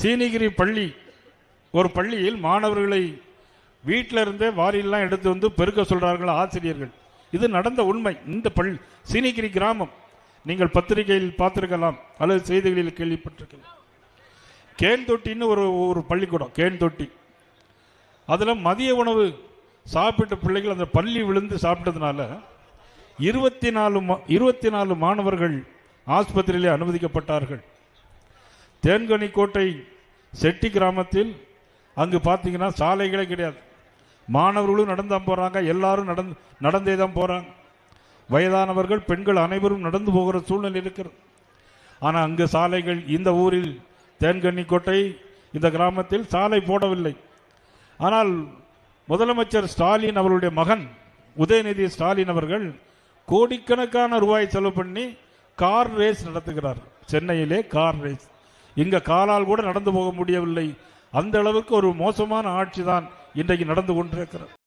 சீனிகிரி பள்ளி ஒரு பள்ளியில் மாணவர்களை வீட்டில் இருந்தே வாரியெல்லாம் எடுத்து வந்து பெருக்க சொல்கிறார்கள் ஆசிரியர்கள். இது நடந்த உண்மை. இந்த பள்ளி சீனிகிரி கிராமம் நீங்கள் பத்திரிகையில் பார்த்திருக்கலாம் அல்லது செய்திகளில் கேள்விப்பட்டிருக்கலாம். கேன் தொட்டின்னு ஒரு ஒரு பள்ளிக்கூடம் கேன் தொட்டி அதில் மதிய உணவு சாப்பிட்ட பிள்ளைகள் அந்த பள்ளி விழுந்து சாப்பிட்டதுனால இருபத்தி நாலு இருபத்தி நாலு மாணவர்கள் ஆஸ்பத்திரியிலே அனுமதிக்கப்பட்டார்கள். தேன்கனிக்கோட்டை செட்டி கிராமத்தில் அங்கு பார்த்தீங்கன்னா சாலைகளே கிடையாது. மாணவர்களும் நடந்து தான் போகிறாங்க எல்லாரும் நடந்து நடந்தே தான் போகிறாங்க வயதானவர்கள் பெண்கள் அனைவரும் நடந்து போகிற சூழ்நிலை இருக்கிறது. ஆனால் அங்கு சாலைகள் இந்த ஊரில் தேன்கன்னிக்கோட்டை இந்த கிராமத்தில் சாலை போடவில்லை. ஆனால் முதலமைச்சர் ஸ்டாலின் அவருடைய மகன் உதயநிதி ஸ்டாலின் அவர்கள் கோடிக்கணக்கான ரூபாய் செலவு பண்ணி கார் ரேஸ் நடத்துகிறார். சென்னையிலே கார் ரேஸ். இங்க காலால் கூட நடந்து போக முடியவில்லை. அந்த அளவுக்கு ஒரு மோசமான ஆட்சி தான் இன்றைக்கு நடந்து கொண்டிருக்கிறது.